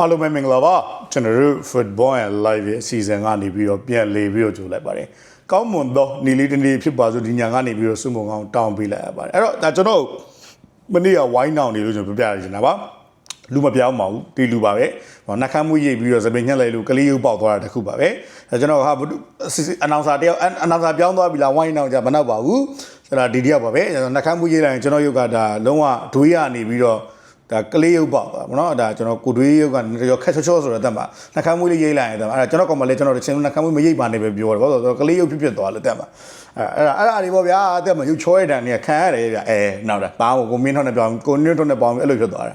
အားလုံးပဲမင်္ဂလာပါကျွန်တော်တို့ football and live ရဲ့အစီအစဉ်ကနေပြီးတော့ပြန်လေပြီးတော့ကြိုလိုက်ပါတယ်ကောင်းမွန်သောနီလေးတစ်နေ့ဖြစ်ပါစို့ဒီညကနေပြီးတော့စုံမုံကောင်းတောင်းပေးလိုက်ရပါတယ်အဲ့တော့ဒါကျွန်တော်မနေ့ကဝိုင်းနောင်နေလို့ကျွန်တော်ပြပြရချင်တာပါလူမပြောင်းပါဘူးဒီလူပါပဲဟောနှက်ခမ်းမှုရိပ်ပြီးတော့သပင်ညက်လိုက်လို့ကလေးရုပ်ပေါက်သွားတာတခုပါပဲအဲကျွန်တော်ဟာဘုအနောင်စာတယောက်အနောင်စာပြောင်းသွားပြီလားဝိုင်းနောင်ကြမနောက်ပါဘူးဆိုတော့ဒီတယောက်ပါပဲနှက်ခမ်းမှုရိပ်လိုက်ရင်ကျွန်တော်ရုပ်ကဒါလုံးဝဒွေးရနေပြီးတော့ ဒါကလေးရုပ်ပေါ့ဗောနော်ဒါကျွန်တော်ကိုတွေးရုပ်ကရောခက်ချောချောဆိုတော့တက်မှာနှကမ်းမွေးလေးရိတ်လိုက်ရင်တက်မှာအဲ့ဒါကျွန်တော်ကောင်မလေးကျွန်တော်တို့ချင်းနှကမ်းမွေးမရိတ်ပါနဲ့ပဲပြောတယ်ဗောဆိုတော့ကလေးရုပ်ဖြစ်ဖြစ်သွားလို့တက်မှာအဲ့အဲ့ဒါအဲ့ဒါတွေဗောဗျာတက်မှာရုပ်ချောရတဲ့နေခံရတယ်ဗျအဲနောက်တာဘာမို့ကိုမင်းထောင်းနဲ့ပြောင်းကိုနင်းထောင်းနဲ့ပေါင်းအဲ့လိုဖြစ်သွားတာ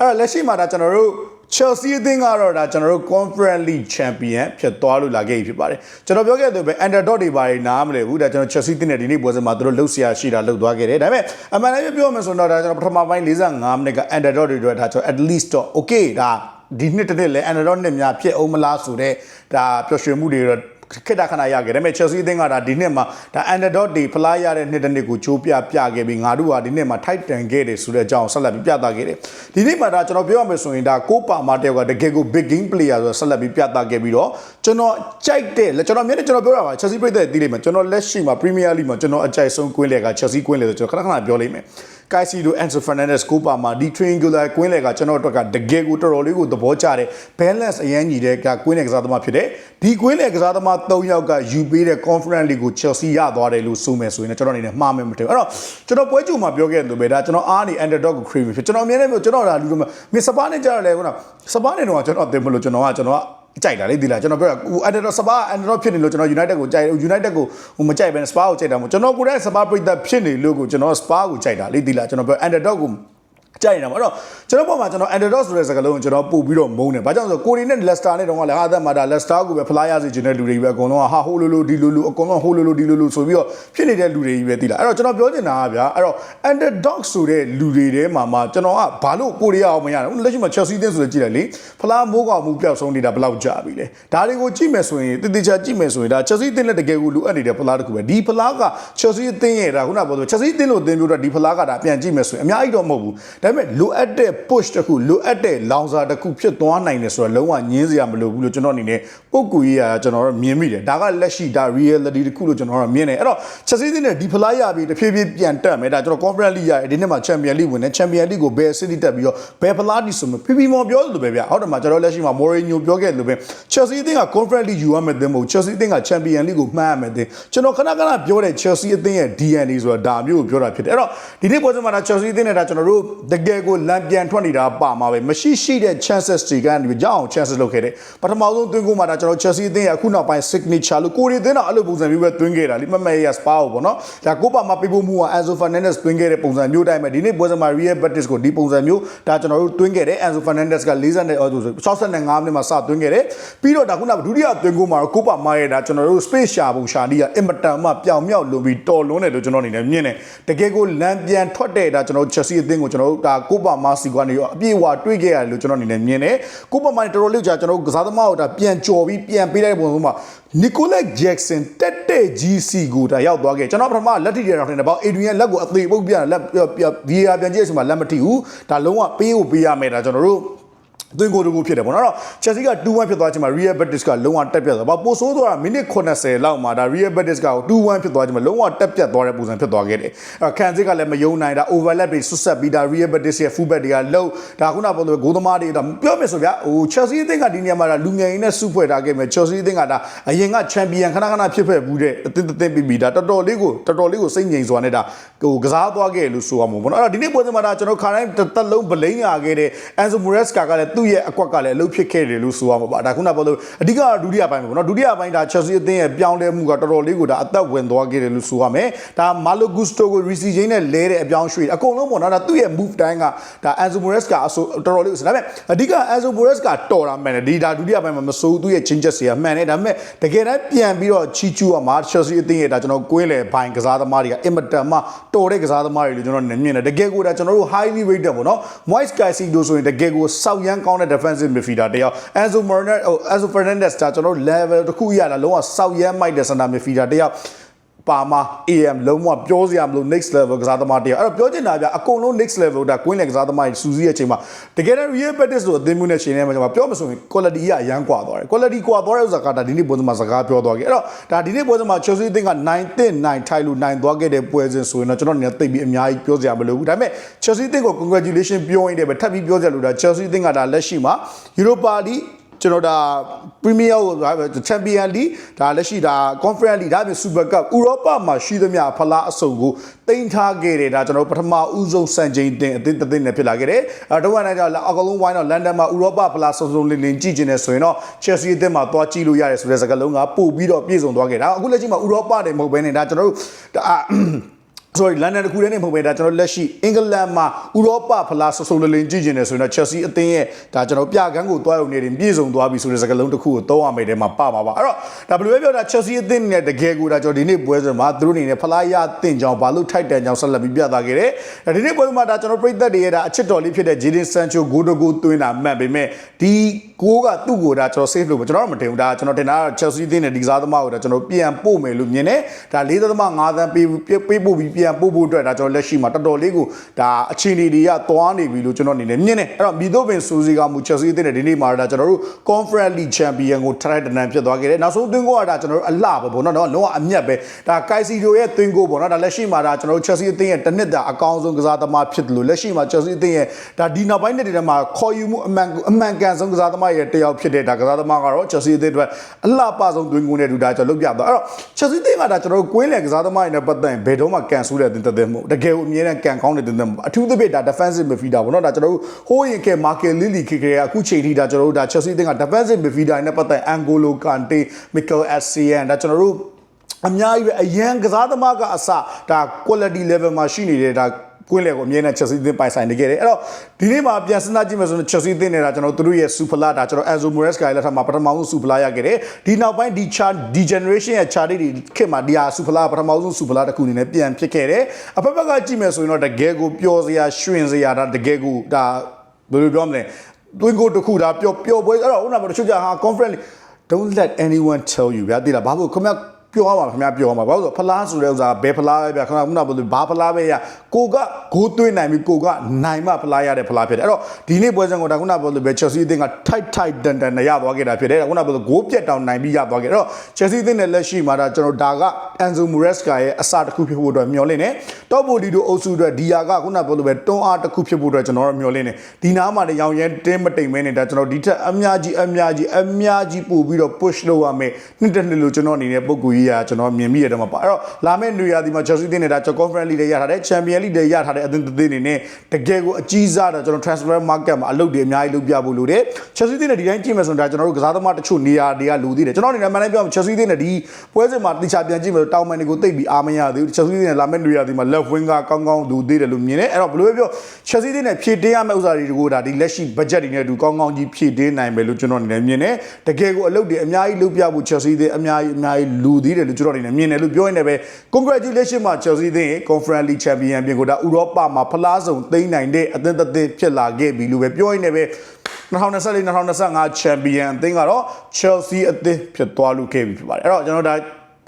အဲ့လက်ရှိမှာဒါကျွန်တော်တို့ Chelsea အသင်းကတော့ဒါကျွန်တော်တို့ Conference League Champion ဖြစ်သွားလို့လာခဲ့ပြီဖြစ်ပါတယ်ကျွန်တော်ပြောခဲ့တဲ့ပဲ underdog တွေပါနေနားမလဲဘူးဒါကျွန်တော် Chelsea တင်းတဲ့ဒီနေ့ပွဲစဉ်မှာသူတို့လှုပ်ရှားရှိတာလှုပ်သွားခဲ့တယ်ဒါပေမဲ့အမှန်တမ်းပြောမယ်ဆိုတော့ဒါကျွန်တော်ပထမပိုင်း45မိနစ်က underdog တွေတွေ့ဒါကျွန်တော် at least တော့ okay ဒါဒီနှစ်တစ်နှစ်လဲ underdog နှစ်များဖြစ်အောင်မလားဆိုတော့ဒါပျော်ရွှင်မှုတွေတော့ ခက်တာခဏရခဲ့တယ်ဒါပေမဲ့ Chelsea အသင်းကဒါဒီနှစ်မှာဒါ underdog တွေဖလားရတဲ့နှစ်တစ်နှစ်ကိုချိုးပြပြခဲ့ပြီးငါတို့ကဒီနှစ်မှာ tight တန်ခဲ့တယ်ဆိုတဲ့အကြောင်းဆက်လက်ပြီးပြသခဲ့တယ်ဒီနေ့မှာဒါကျွန်တော်ပြောရမယ်ဆိုရင်ဒါကိုပါမာတယောက်ကတကယ်ကို big game player ဆိုတော့ဆက်လက်ပြီးပြသခဲ့ပြီးတော့ကျွန်တော်ကြိုက်တဲ့ကျွန်တော်မျက်နှာကျွန်တော်ပြောတာပါ Chelsea ပြည်သက်တီးလိမ့်မယ်ကျွန်တော်လက်ရှိမှာ Premier League မှာကျွန်တော်အကြိုက်ဆုံးကွင်းလေက Chelsea ကွင်းလေဆိုကျွန်တော်ခဏခဏပြောလိမ့်မယ်ကိုက်စီလိုအန်ဆိုဖာနန်ဒက်စ်ကိုပါမှာဒီ triangular ကွင်းလေကကျွန်တော်တို့ကတကယ်ကိုတော်တော်လေးကိုသဘောကျတဲ့ balance အရင်ညီတဲ့ကကွင်းလေကစားသမားဖြစ်တဲ့ဒီကွင်းလေကစားသမား၃ယောက်ကယူပေးတဲ့ conference league ကို Chelsea ရသွားတယ်လို့ဆိုမယ်ဆိုရင်ကျွန်တော်အနေနဲ့မှားမယ်မထင်ဘူးအဲ့တော့ကျွန်တော်ပွဲကြိုမှာပြောခဲ့တယ်လို့ပဲဒါကျွန်တော်အားနေ underdog ကို cream ဖြစ်ကျွန်တော်အမြဲတမ်းပြောကျွန်တော်ဒါလူတို့မစပါးနဲ့ကြားရတယ်ခုနစပါးနဲ့တော့ကျွန်တော်အသိမလို့ကျွန်တော်ကကျွန်တော်က ကြိုက်တာလေဒီလားကျွန်တော်ပြောတာဟို underdog စပါး underdog ဖြစ်နေလို့ကျွန်တော် United ကိုကြိုက် United ကိုဟိုမကြိုက်ဘဲစပါးကိုကြိုက်တာမဟုတ်ကျွန်တော်ကိုယ်တိုင်စပါးပြိတ္တဖြစ်နေလို့ကိုကျွန်တော်စပါးကိုကြိုက်တာလေဒီလားကျွန်တော်ပြော underdog ကို ကြိုက်နေတာပေါ့အဲ့တော့ကျွန်တော်ပုံမှာကျွန်တော် underdog ဆိုတဲ့စကားလုံးကိုကျွန်တော်ပို့ပြီးတော့မုန်းတယ်။ဘာကြောင့်လဲဆိုကိုရီနဲ့ Leicester နဲ့တော့ကလည်းဟာသက်မှာဒါ Leicester ကိုပဲဖလားရစေချင်တဲ့လူတွေပဲအကုန်လုံးကဟာဟိုလိုလိုဒီလိုလိုအကုန်လုံးဟိုလိုလိုဒီလိုလိုဆိုပြီးတော့ဖြစ်နေတဲ့လူတွေကြီးပဲသိလား။အဲ့တော့ကျွန်တော်ပြောချင်တာကဗျာအဲ့တော့ underdog ဆိုတဲ့လူတွေထဲမှာမှကျွန်တော်ကဘာလို့ကိုရီးယားအောင်မရဘူး။လက်ရှိမှာ Chelsea တင်းဆိုတဲ့ကြည့်လိုက်လေဖလားမိုးကောင်မှုပျောက်ဆုံးနေတာဘယ်လောက်ကြာပြီလဲ။ဒါတွေကိုကြည့်မယ်ဆိုရင်တတိချာကြည့်မယ်ဆိုရင်ဒါ Chelsea တင်းလက်တကယ်ကိုလိုအပ်နေတဲ့ဖလားတစ်ခုပဲ။ဒီဖလားက Chelsea တင်းရဲ့ဒါခုနကပြောဆို Chelsea တင်းလို့တင်းပြောတော့ဒီဖလားကဒါပြန်ကြည့်မယ်ဆိုရင်အများကြီးတော့မဟုတ်ဘူး။ဒါပေမဲ့လိုအပ်တဲ့ push တစ်ခုလိုအပ်တဲ့လောင်စာတစ်ခုဖြစ်သွားနိုင်တယ်ဆိုတော့လုံးဝညင်းစရာမလိုဘူးလို့ကျွန်တော်အနေနဲ့ပုံကူရေးရကျွန်တော်တို့မြင်မိတယ်ဒါကလက်ရှိဒါ reality တစ်ခုလို့ကျွန်တော်တို့မြင်တယ်အဲ့တော့ Chelsea တင်းနဲ့ဒီဖလားရပြီးတဖြည်းဖြည်းပြန်တက်မယ်ဒါကျွန်တော် Conference League ရတယ်ဒီနေ့မှာ Champion League ဝင်တယ် Champion League ကိုဘယ် City တက်ပြီးတော့ဘယ်ဖလားဒီဆိုမှဖိဖိမော်ပြောလို့ပဲဗျဟုတ်တယ်မှာကျွန်တော်လက်ရှိမှာ Mourinho ပြောခဲ့လို့ပဲ Chelsea တင်းက Conference League ယူရမယ်တဲ့မဟုတ် Chelsea တင်းက Champion League ကိုမှန်းရမယ်တဲ့ကျွန်တော်ခဏခဏပြောတဲ့ Chelsea အသင်းရဲ့ DNA ဆိုတာဒါမျိုးကိုပြောတာဖြစ်တယ်အဲ့တော့ဒီနေ့ပွဲစဉ်မှာဒါ Chelsea အသင်းနဲ့ဒါကျွန်တော်တို့တကယ်ကိုလမ်းပြန်ထွက်နေတာပါမှာပဲမရှိရှိတဲ့ chances တွေကနေကြောက်အောင် chances လုပ်ခဲ့တယ်ပထမဆုံးသွင်းကိုမှဒါကျွန်တော် Chelsea အသင်းရဲ့အခုနောက်ပိုင်း signature လို့ကိုရီအသင်းတော့အဲ့လိုပုံစံမျိုးပဲသွင်းခဲ့တာလိမမရ Spa ကိုပေါ့နော်ဒါကိုပါမှာပြဖို့မှုက Enzo Fernandez သွင်းခဲ့တဲ့ပုံစံမျိုးတိုင်းပဲဒီနေ့ပွဲစဉ်မှာ Real Betis ကိုဒီပုံစံမျိုးဒါကျွန်တော်တို့သွင်းခဲ့တယ် Enzo Fernandez က40နဲ့အော်ဆို65မိနစ်မှာစသွင်းခဲ့တယ်ပြီးတော့ဒါခုနကဒုတိယသွင်းကိုမှာကိုပါမာရဲ့ဒါကျွန်တော်တို့ space ရှာပုံရှာဒီကအင်မတန်မှပျောင်မြောက်လွန်ပြီးတော်လွန်းတယ်လို့ကျွန်တော်အနေနဲ့မြင်တယ်တကယ်ကိုလမ်းပြန်ထွက်တဲ့ဒါကျွန်တော် Chelsea အသင်းကိုကျွန်တော်တို့ဒါကိုပါမာစီကနေရောအပြည့်အဝတွေးခဲ့ရတယ်လို့ကျွန်တော်အနေနဲ့မြင်တယ်ကိုပါမာတော်တော်လေးကြာကျွန်တော်တို့ကစားသမားကိုဒါပြန်ကြော်ပြီးပြန်ပေးလိုက်တဲ့ပုံစံမှာနီကိုလက်ဂျက်ဆန်တက်တဲ့ GC ကိုဒါရောက်သွားခဲ့ကျွန်တော်ပထမလက်ထိရအောင်ထင်တယ်ပေါ့အေဒရီယန်လက်ကိုအသေးပုတ်ပြန်လက် VAR ပြန်ကြည့်ရဆိုမှလက်မထိဘူးဒါလုံးဝပေးဖို့ပေးရမယ်ဒါကျွန်တော်တို့ သွင်းကိုတကူဖြစ်တယ်ပေါ့နော်အဲ့တော့ Chelsea က2-1ဖြစ်သွားချိန်မှာ Real Betis ကလုံးဝတက်ပြတ်သွားပါပိုဆိုးသွားတာမိနစ်80လောက်မှာဒါ Real Betis က2-1ဖြစ်သွားချိန်မှာလုံးဝတက်ပြတ်သွားတဲ့ပုံစံဖြစ်သွားခဲ့တယ်အဲ့ခံစစ်ကလည်းမယုံနိုင်တာ overlap တွေဆွတ်ဆက်ပြီးဒါ Real Betis ရဲ့ fullback တွေကလှုပ်ဒါခုနပြောလို့ဂိုးသမားတွေဒါပြောမယ်ဆိုဗျာဟို Chelsea အသင်းကဒီနေရာမှာဒါလူငယ်ရင်းနဲ့စုဖွဲ့ထားခဲ့မယ် Chelsea အသင်းကဒါအရင်က champion ခဏခဏဖြစ်ဖက်ဘူးတဲ့အသင်းအသင်းပြီးပြီးဒါတော်တော်လေးကိုတော်တော်လေးကိုစိတ်ငြိမ်စွာနဲ့ဒါဟိုကစားသွားခဲ့လို့ဆိုရမှာပေါ့နော်အဲ့တော့ဒီနေ့ပွဲစဉ်မှာဒါကျွန်တော်ခါတိုင်းတက်လုံးဗလိန်ရခဲ့တဲ့ Enzo Maresca ကလည်းသူ့ရဲ့အကွက်ကလည်းအလုပ်ဖြစ်ခဲ့တယ်လို့ဆိုရမှာပါဒါခုနပြောလို့အဓိကဒုတိယပိုင်းပဲပေါ့နော်ဒုတိယပိုင်းဒါ Chelsea အသင်းရဲ့ပြောင်းလဲမှုကတော်တော်လေးကိုဒါအသက်ဝင်သွားခဲ့တယ်လို့ဆိုရမယ်ဒါ Malo Gusto ကို Risi Jane နဲ့လဲတဲ့အပြောင်းရွှေ့အကုန်လုံးပေါ့နော်ဒါသူ့ရဲ့ move တိုင်းကဒါ Enzo Maresca အဆိုတော်တော်လေးကိုဒါပေမဲ့အဓိက Enzo Maresca တော်တာမှန်တယ်ဒီဒါဒုတိယပိုင်းမှာမစိုးသူ့ရဲ့ changes တွေကမှန်တယ်ဒါပေမဲ့တကယ်တမ်းပြန်ပြီးတော့ချီချူရမှာ Chelsea အသင်းရဲ့ဒါကျွန်တော်ကွင်းလေဘိုင်ကစားသမားတွေကအင်မတန်မှတော်တဲ့ကစားသမားတွေလို့ကျွန်တော်မြင်တယ်တကယ်ကိုဒါကျွန်တော်တို့ highly rated ပေါ့နော် Moise Caicedo ဆိုရင်တကယ်ကိုစောက်ရမ်းကောင်းတဲ့ defensive midfielder တယောက် Enzo Fernandez ဟို Enzo Fernandez ဒါကျွန်တော်တို့ level တစ်ခုရတာလုံးဝစောက်ရမ်းမိုက်တဲ့ center midfielder တယောက် ပါမ AM လုံးဝပြောစရာမလို next level ကစားသမားတယောက်အဲ့တော့ပြောချင်တာဗျအကုန်လုံး next level ဒါ queen လေကစားသမားကြီးစူးစီးရဲ့အချိန်မှာတကယ်တော့ real practice ဆိုအသင်းမှုနဲ့ရှင်နေမှာကျွန်တော်ပြောမဆိုရင် quality ကအရန်ကွာသွားတယ် quality ကွာသွားတဲ့ဥစ္စာကဒါဒီနေ့ပွဲစဉ်မှာစကားပြောသွားခဲ့အဲ့တော့ဒါဒီနေ့ပွဲစဉ်မှာ Chelsea အသင်းက9တင်9ထိုက်လို့9သွားခဲ့တဲ့ပွဲစဉ်ဆိုရင်တော့ကျွန်တော်အနေနဲ့သိပြီးအများကြီးပြောစရာမလိုဘူးဒါပေမဲ့ Chelsea အသင်းကို congratulation ပြောရင်းတယ်ပဲထပ်ပြီးပြောကြလို့ဒါ Chelsea အသင်းကဒါလက်ရှိမှာ Europa League ကျွန်တော်ဒါ Premier ကို Champion League ဒါလက်ရှိဒါ Conference League ဒါပြင် Super Cup ဥရောပမှာရှိသမျှဖလားအစုံကိုတင်ထားခဲ့တယ်ဒါကျွန်တော်ပထမဦးဆုံးစံချိန်တင်အသင်းတစ်သင်းနဲ့ဖြစ်လာခဲ့တယ်အဲတော့ကနေကြအကလုံးဝိုင်းတော့လန်ဒန်မှာဥရောပဖလားစုံစုံလင်လင်ကြည့်ကျင်နေဆိုရင်တော့ Chelsea အသင်းမှာသွားကြည့်လို့ရတယ်ဆိုတဲ့စကားလုံးကပို့ပြီးတော့ပြည့်စုံသွားခဲ့တာအခုလက်ရှိမှာဥရောပတွေမဟုတ်ဘဲနဲ့ဒါကျွန်တော်တို့ဒါ sorry လန်ဒန်တခုတည်းနေမဟုတ်ပဲဒါကျွန်တော်လက်ရှိအင်္ဂလန်မှာဥရောပဖလားဆဆုံလလင်းကြည့်ကျင်တယ်ဆိုရင်တော့ Chelsea အသင်းရဲ့ဒါကျွန်တော်ပြကန်းကိုတွားရုံနေတင်ပြည့်စုံသွားပြီဆိုတဲ့စကားလုံးတစ်ခုကိုသုံးရမယ်တဲ့မှာပါပါပါအဲ့တော့ဒါဘယ်လိုပဲပြောတာ Chelsea အသင်းနဲ့တကယ်ကိုဒါကျွန်တော်ဒီနေ့ပွဲစဉ်မှာသူတို့အနေနဲ့ဖလားရတင်ကြောင်းဘာလို့ထိုက်တန်ကြောင်းဆက်လက်ပြီးပြသခဲ့တယ်ဒါဒီနေ့ပွဲမှာဒါကျွန်တော်ပြိသက်တွေရဲ့ဒါအချစ်တော်လေးဖြစ်တဲ့ Jadon Sancho ဂိုးတကူသွင်းတာမှန်ပေမဲ့ဒီကိုကသူ့ကိုဒါကျွန်တော် save လုပ်ကျွန်တော်တော့မတင်ဘူးဒါကျွန်တော်တင်တာ Chelsea အသင်းနဲ့ဒီကစားသမားကိုဒါကျွန်တော်ပြန်ပို့မယ်လို့မြင်တယ်ဒါ၄ .5 သန်းပေးပေးပို့ပြီးပြန်ပို့ဖို့အတွက်ဒါကျွန်တော်လက်ရှိမှာတော်တော်လေးကိုဒါအခြေအနေတွေကသွားနေပြီလို့ကျွန်တော်အနေနဲ့မြင်တယ်အဲ့တော့မီဒိုဘင်ဆိုစီကမူ Chelsea အသင်းနဲ့ဒီနေ့မှာဒါကျွန်တော်တို့ Conference League Champion ကိုထရိုက်တနန်ဖြစ်သွားခဲ့တယ်နောက်ဆုံးသွင်းကိုကဒါကျွန်တော်တို့အလှပဲပေါ့နော်တော့လုံးဝအမျက်ပဲဒါကိုက်စီရိုရဲ့သွင်းကိုပေါ့နော်ဒါလက်ရှိမှာဒါကျွန်တော်တို့ Chelsea အသင်းရဲ့တစ်နှစ်တာအကောင်းဆုံးကစားသမားဖြစ်တယ်လို့လက်ရှိမှာ Chelsea အသင်းရဲ့ဒါဒီနောက်ပိုင်းနှစ်တွေထဲမှာခေါ်ယူမှုအမှန်အမှန်ကန်ဆုံးကစားသမားရဲ့တယောက်ဖြစ်တဲ့ဒါကစားသမားကတော့ Chelsea အသင်းအတွက်အလှပဆုံးသွင်းကိုနဲ့တူဒါကျွန်တော်လုပ်ပြသွားအဲ့တော့ Chelsea အသင်းကဒါကျွန်တော်တို့ကွင်းလယ်ကစားသမားတွေနဲ့ပတ်သက်ရင်ဘယ်တော့မှကန်ဆူးတဲ့အသင်းတစ်သင်းမဟုတ်တကယ်ကိုအမြဲတမ်းကန်ကောင်းတဲ့သင်းသင်းမဟုတ်အထူးသဖြင့်ဒါ defensive midfielder ပေါ့နော်ဒါကျွန်တော်တို့ဟိုးရင်ကဲ Market Lily ခေခေအခုချိန်ထိဒါကျွန်တော်တို့ဒါ Chelsea အသင်းက defensive midfielder နဲ့ပတ်သက် Angolo Kante Mikel Essien ဒါကျွန်တော်တို့အများကြီးပဲအရန်ကစားသမားကအစဒါ quality level မှာရှိနေတဲ့ဒါ ကွင်းလေကိုအမြဲတမ်း Chelsea အသင်းပိုင်ဆိုင်နေခဲ့တယ်အဲ့တော့ဒီနေ့မှာပြန်စဉ်းစားကြည့်မယ်ဆိုရင် Chelsea အသင်းနေတာကျွန်တော်တို့ရဲ့ super လာဒါကျွန်တော် Enzo Maresca ရဲ့လက်ထက်မှာပထမဆုံး super လာရခဲ့တယ်ဒီနောက်ပိုင်းဒီ chart D generation ရဲ့ chart တွေခေတ်မှာဒီဟာ super လာပထမဆုံး super လာတစ်ခုအနေနဲ့ပြန်ဖြစ်ခဲ့တယ်အဖက်ဖက်ကကြည့်မယ်ဆိုရင်တော့တကယ်ကိုပျော်စရာရွှင်စရာဒါတကယ်ကိုဒါဘယ်လိုပြောမလဲတွင်းကိုတစ်ခုဒါပျော်ပျော်ပွဲအဲ့တော့ဥနာမတချို့ကြဟာ conference don't let anyone tell you ဗျာတိလားဘာလို့ခမ ပြောရမှာခင်ဗျာပြောရမှာဘာလို့ဆိုဖလားဆိုတဲ့ဥစ္စာဘယ်ဖလားပဲဗျာခင်ဗျာခုနကဘယ်လိုဘာဖလားပဲရကိုကဂိုးသွင်းနိုင်ပြီကိုကနိုင်မှဖလားရတဲ့ဖလားဖြစ်တယ်အဲ့တော့ဒီနေ့ပွဲစဉ်ကိုဒါခုနကဘယ်လိုပဲ Chelsea အသင်းက tight tight တန်တန်နဲ့ရသွားခဲ့တာဖြစ်တယ်ခုနကဘယ်လိုဂိုးပြတ်တောင်နိုင်ပြီးရသွားခဲ့တယ်အဲ့တော့ Chelsea အသင်းနဲ့လက်ရှိမှာဒါကျွန်တော်ဒါက Enzo Maresca ရဲ့အစတစ်ခုဖြစ်ဖို့အတွက်မျှော်လင့်တယ်တော့ဘိုဒီတို့အုပ်စုအတွက်ဒီယာကခုနကဘယ်လိုပဲတွန်းအားတစ်ခုဖြစ်ဖို့အတွက်ကျွန်တော်တို့မျှော်လင့်တယ်ဒီနားမှာလည်းရောင်ရဲတင်းမတိမ်မဲနေတာကျွန်တော်ဒီထက်အများကြီးအများကြီးအများကြီးပို့ပြီးတော့ push လုပ်ရမယ်နှစ်တစ်နှစ်လို့ကျွန်တော်အနေနဲ့ပုံကူကြီးရာကျွန်တော်မြင်မိရတဲ့မှာပါအဲ့တော့လာမယ့်နေရာဒီမှာ Chelsea တင်းနေတာကျွန်တော် Conference League တွေရထားတယ် Champions League တွေရထားတဲ့အသင်းတစ်သင်းနေနဲ့တကယ်ကိုအကြီးစားတော့ကျွန်တော် transfer market မှာအလုပ်တွေအများကြီးလုပ်ပြဖို့လိုတယ် Chelsea တင်းနဲ့ဒီတိုင်းကြည့်မယ်ဆိုတော့ဒါကျွန်တော်တို့ကစားသမားတချို့နေရာတွေကလူသေးတယ်ကျွန်တော်အနေနဲ့မှန်တယ်ပြောမယ် Chelsea တင်းနဲ့ဒီပွဲစဉ်မှာတိကျပြန်ကြည့်မယ်ဆိုတောင်မန်တွေကိုတိတ်ပြီးအားမရသေးဘူး Chelsea တင်းနဲ့လာမယ့်နေရာဒီမှာ left wing ကကောင်းကောင်းလူသေးတယ်လို့မြင်တယ်အဲ့တော့ဘယ်လိုပဲပြော Chelsea တင်းနဲ့ဖြည့်တင်းရမယ့်ဥစ္စာတွေကိုဒါဒီလက်ရှိ budget တွေနဲ့အတူကောင်းကောင်းကြီးဖြည့်တင်းနိုင်မယ်လို့ကျွန်တော်အနေနဲ့မြင်တယ်တကယ်ကိုအလုပ်တွေအများကြီးလုပ်ပြဖို့ Chelsea တင်းအများကြီးအများကြီးလူသေးတယ်လို့ကျွန်တော်အနေနဲ့မြင်တယ်လို့ပြောရင်လည်းပဲ congratulation မှာ Chelsea တင်း Conference League Champion ပြင်ကိုဒါဥရောပမှာဖလားစုံသိမ်းနိုင်တဲ့အသင်းတစ်သင်းဖြစ်လာခဲ့ပြီလို့ပဲပြောရင်လည်းပဲ2024-2025 Champion အသင်းကတော့ Chelsea အသင်းဖြစ်သွားလို့ခဲ့ပြီဖြစ်ပါတယ်အဲ့တော့ကျွန်တော်ဒါ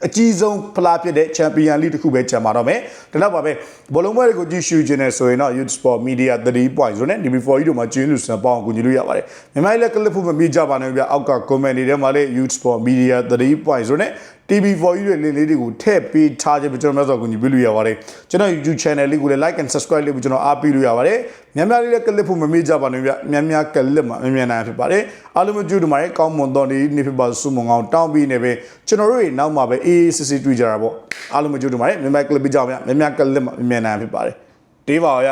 အကြီးဆုံးဖလားဖြစ်တဲ့ Champion League တစ်ခုပဲကျန်ပါတော့မယ်။ဒါတော့ပါပဲဘောလုံးပွဲတွေကိုကြည့်ရှုခြင်းနဲ့ဆိုရင်တော့ Youth Sport Media 3.0နဲ့ DB4 ကြီးတို့မှာကျင်းလို့စံပေါင်းကူညီလို့ရပါတယ်။မြန်မာပြည်လက်ကလစ်ဖို့မမိကြပါနဲ့ဗျအောက်က comment တွေထဲမှာလည်း Youth Sport Media 3.0နဲ့ TV4 ကြီးတွေလင်းလေးတွေကိုထည့်ပေးထားခြင်းပဲကျွန်တော်များစွာကူညီပေးလို့ရပါတယ်ကျွန်တော် YouTube channel လေးကိုလည်း like and subscribe လေးကိုကျွန်တော်အားပေးလို့ရပါတယ်များများလေးလည်းကလစ်ဖို့မမေ့ကြပါနဲ့ဗျများများကလစ်မှာမြန်မြန်နိုင်ဖြစ်ပါတယ်အားလုံးမကြည့်တို့မှာကောင်းမွန်တော်နေနေဖြစ်ပါစုမုံအောင်တောင်းပြီးနေပဲကျွန်တော်တို့တွေနောက်မှာပဲအေးအေးစစ်စစ်တွေ့ကြတာပေါ့အားလုံးမကြည့်တို့မှာမြန်မြန်ကလစ်ပေးကြအောင်ဗျများများကလစ်မှာမြန်မြန်နိုင်ဖြစ်ပါတယ်တေးပါရ